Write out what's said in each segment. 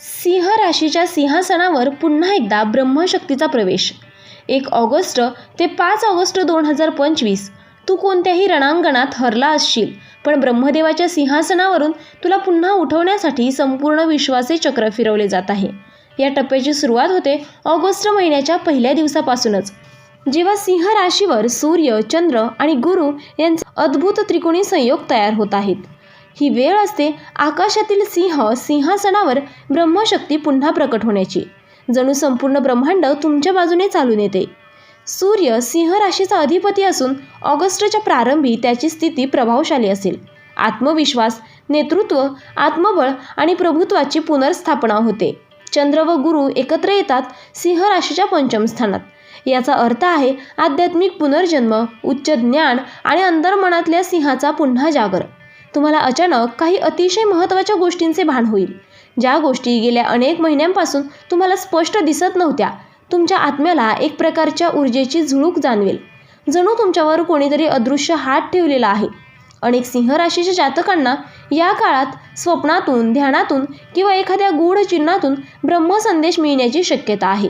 सिंह राशीच्या सिंहासनावर पुन्हा एकदा ब्रह्मशक्तीचा प्रवेश. एक ऑगस्ट ते पाच ऑगस्ट दोन हजार पंचवीस. तू कोणत्याही रणांगणात हरला असशील पण ब्रह्मदेवाच्या सिंहासनावरून तुला पुन्हा उठवण्यासाठी संपूर्ण विश्वाचे चक्र फिरवले जात आहे. या टप्प्याची सुरुवात होते ऑगस्ट महिन्याच्या पहिल्या दिवसापासूनच. जेव्हा सिंह राशीवर सूर्य चंद्र आणि गुरु यांचे अद्भुत त्रिकोणी संयोग तयार होत आहेत ही वेळ असते आकाशातील सिंह सिंहासनावर ब्रह्मशक्ती पुन्हा प्रकट होण्याची. जणू संपूर्ण ब्रह्मांड तुमच्या बाजूने चालून येते. सूर्य सिंह राशीचा अधिपती असून ऑगस्टच्या प्रारंभी त्याची स्थिती प्रभावशाली असेल. आत्मविश्वास नेतृत्व आत्मबळ आणि प्रभुत्वाची पुनर्स्थापना होते. चंद्र व गुरु एकत्र येतात सिंह राशीच्या पंचम स्थानात. याचा अर्थ आहे आध्यात्मिक पुनर्जन्म उच्च ज्ञान आणि अंतर्मनातल्या सिंहाचा पुन्हा जागर. तुम्हाला अचानक काही अतिशय महत्त्वाच्या गोष्टींचे भान होईल. ज्या गोष्टी गेल्या अनेक महिन्यांपासून तुम्हाला स्पष्ट दिसत नव्हत्या तुमच्या आत्म्याला एक प्रकारच्या ऊर्जेची झुळूक जाणवेल. जणू तुमच्यावर कोणीतरी अदृश्य हात ठेवलेला आहे. अनेक सिंह राशीच्या जातकांना या काळात स्वप्नातून ध्यानातून किंवा एखाद्या गूढ चिन्हातून ब्रह्मसंदेश मिळण्याची शक्यता आहे.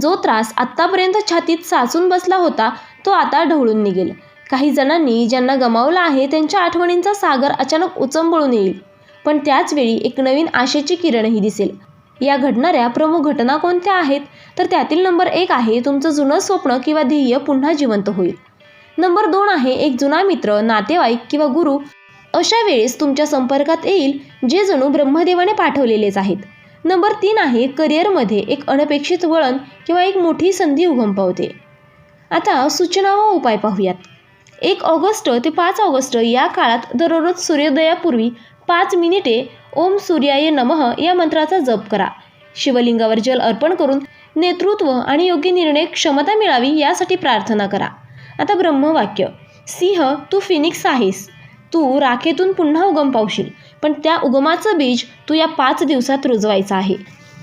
जो त्रास आत्तापर्यंत छातीत साचून बसला होता तो आता ढवळून निघेल. काही जणांनी ज्यांना गमावलं आहे त्यांच्या आठवणींचा सागर अचानक उचंबळून येईल. पण त्याचवेळी एक नवीन आशेची किरणही दिसेल. या घडणाऱ्या प्रमुख घटना कोणत्या आहेत? तर त्यातील नंबर एक आहे तुमचं जुनं स्वप्न किंवा ध्येय पुन्हा जिवंत होईल. नंबर दोन आहे एक जुना मित्र नातेवाईक किंवा गुरु. अशा वेळेस तुमच्या संपर्कात येईल जे जणू ब्रह्मदेवाने पाठवलेलेच आहेत. नंबर तीन आहे करिअरमध्ये एक अनपेक्षित वळण किंवा एक मोठी संधी उगम पावते आता सूचना व उपाय पाहूयात. एक ऑगस्ट ते पाच ऑगस्ट या काळात दररोज सूर्योदयापूर्वी पाच मिनिटे ओम सूर्याय नमः या मंत्राचा जप करा. शिवलिंगावर जल अर्पण करून नेतृत्व आणि योग्य निर्णय क्षमता मिळावी यासाठी प्रार्थना करा. आता ब्रह्मवाक्य. सिंह तू फिनिक्स आहेस. तू राखेतून पुन्हा उगम पावशील पण त्या उगमाचं बीज तू या पाच दिवसात रुजवायचं आहे.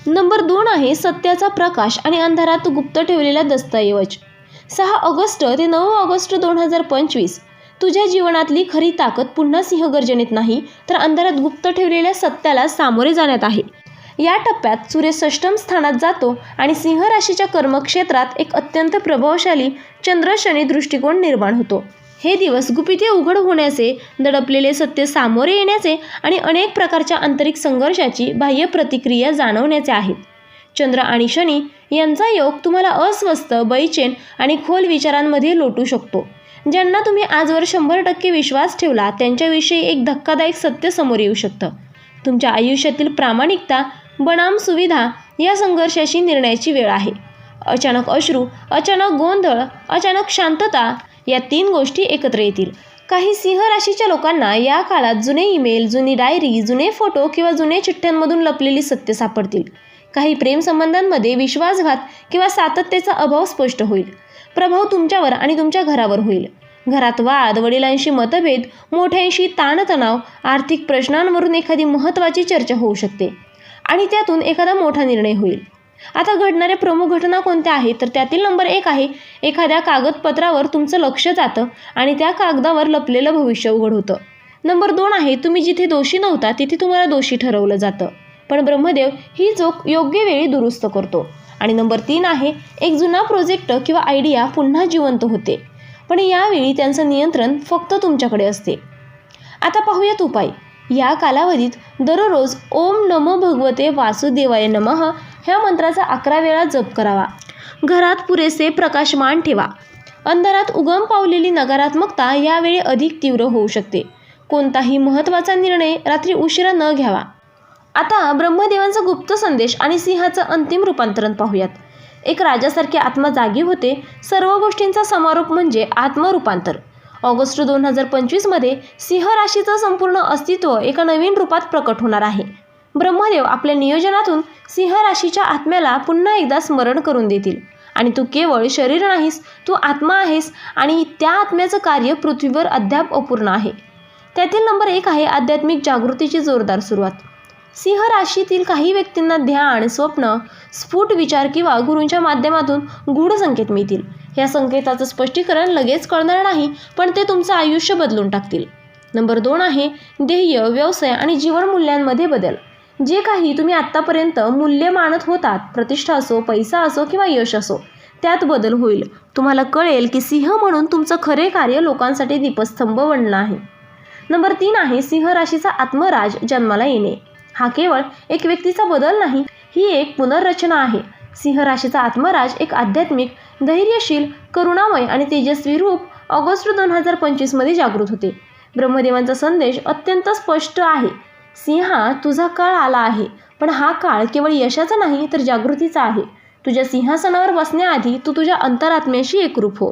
नंबर दोन आहे सत्याचा प्रकाश आणि अंधारात गुप्त ठेवलेला दस्तऐवज. सहा ऑगस्ट ते नऊ ऑगस्ट दोन हजार पंचवीस. तुझ्या जीवनातली खरी ताकद पुन्हा सिंहगर्जनेत नाही तर अंधारात गुप्त ठेवलेल्या सत्याला सामोरे जाण्यात आहे. या टप्प्यात सूर्य षष्टम स्थानात जातो आणि सिंह राशीच्या कर्मक्षेत्रात एक अत्यंत प्रभावशाली चंद्रशनी दृष्टिकोन निर्माण होतो. हे दिवस गुपिते उघड होण्याचे दडपलेले सत्य सामोरे येण्याचे आणि अनेक प्रकारच्या आंतरिक संघर्षाची बाह्य प्रतिक्रिया जाणवण्याचे आहेत. चंद्र आणि शनी यांचा योग तुम्हाला अस्वस्थ बैचेन आणि खोल विचारांमध्ये लोटू शकतो. ज्यांना तुम्ही आजवर शंभर टक्के विश्वास ठेवला त्यांच्याविषयी एक धक्कादायक सत्य समोर येऊ शकतं. तुमच्या आयुष्यातील प्रामाणिकता बनाम सुविधा या संघर्षाशी निर्णयाची वेळ आहे. अचानक अश्रू अचानक गोंधळ अचानक शांतता या तीन गोष्टी एकत्र येतील. काही सिंह राशीच्या लोकांना या काळात जुने ईमेल जुनी डायरी जुने फोटो किंवा जुने चिठ्ठ्यांमधून लपलेली सत्य सापडतील. काही प्रेमसंबंधांमध्ये विश्वासघात किंवा सातत्याचा अभाव स्पष्ट होईल. प्रभाव तुमच्यावर आणि तुमच्या घरावर होईल. घरात वाद वडिलांशी मतभेद मोठ्यांशी ताणतणाव आर्थिक प्रश्नांवरून एखादी महत्त्वाची चर्चा होऊ शकते आणि त्यातून एखादा मोठा निर्णय होईल. आता घडणाऱ्या प्रमुख घटना कोणत्या आहेत? तर त्यातील नंबर एक आहे एखाद्या कागदपत्रावर तुमचं लक्ष जातं आणि त्या कागदावर लपलेलं भविष्य उघड होतं. नंबर दोन आहे तुम्ही जिथे दोषी नव्हता तिथे तुम्हाला दोषी ठरवलं जातं. पण ब्रह्मदेव ही चोख योग्य वेळी दुरुस्त करतो. आणि नंबर तीन आहे एक जुना प्रोजेक्ट किंवा आयडिया पुन्हा जिवंत होते. पण यावेळी त्यांचं नियंत्रण फक्त तुमच्याकडे असते. आता पाहूयात उपाय. या कालावधीत दररोज ओम नमो भगवते वासुदेवाय नमः ह्या मंत्राचा अकरा वेळा जप करावा. घरात पुरेसे प्रकाशमान ठेवा. अंधारात उगम पावलेली नकारात्मकता यावेळी अधिक तीव्र होऊ शकते. कोणताही महत्त्वाचा निर्णय रात्री उशिरा न घ्यावा. आता ब्रह्मदेवांचा गुप्त संदेश आणि सिंहाचं अंतिम रूपांतरण पाहूयात. एक राजासारखे आत्मा जागी होते सर्व गोष्टींचा समारोप म्हणजे आत्मरूपांतर. ऑगस्ट दोन हजार पंचवीसमध्ये सिंह राशीचं संपूर्ण अस्तित्व एका नवीन रूपात प्रकट होणार आहे. ब्रह्मदेव आपल्या नियोजनातून सिंह राशीच्या आत्म्याला पुन्हा एकदा स्मरण करून देतील. आणि तू केवळ शरीर नाहीस तू आत्मा आहेस आणि त्या आत्म्याचं कार्य पृथ्वीवर अद्याप अपूर्ण आहे. त्यातील नंबर एक आहे आध्यात्मिक जागृतीची जोरदार सुरुवात. सिंह राशीतील काही व्यक्तींना ध्यान स्वप्न स्फुट विचार किंवा गुरूंच्या माध्यमातून गूढ संकेत मिळतील. या संकेताचं स्पष्टीकरण लगेच कळणार नाही पण ते तुमचं आयुष्य बदलून टाकतील. नंबर दोन आहे ध्येय व्यवसाय आणि जीवनमूल्यांमध्ये बदल. जे काही तुम्ही आत्तापर्यंत मूल्य मानत होतात प्रतिष्ठा असो पैसा असो किंवा यश असो त्यात बदल होईल. तुम्हाला कळेल की सिंह म्हणून तुमचं खरे कार्य लोकांसाठी दीपस्तंभ बनणं आहे. नंबर तीन आहे सिंह राशीचा आत्मराज जन्माला येणे. हा केवळ एक व्यक्तीचा बदल नाही ही एक पुनर्रचना आहे. सिंह राशीचा आत्मराज एक आध्यात्मिक धैर्यशील करुणामय आणि तेजस्वी रूप ऑगस्ट दोन हजार पंचवीसमध्ये जागृत होते. ब्रह्मदेवांचा संदेश अत्यंत स्पष्ट आहे. सिंहा तुझा काळ आला आहे पण हा काळ केवळ यशाचा नाही तर जागृतीचा आहे. तुझ्या सिंहासनावर बसण्याआधी तू तुझ्या अंतरात्म्याशी एकरूप हो.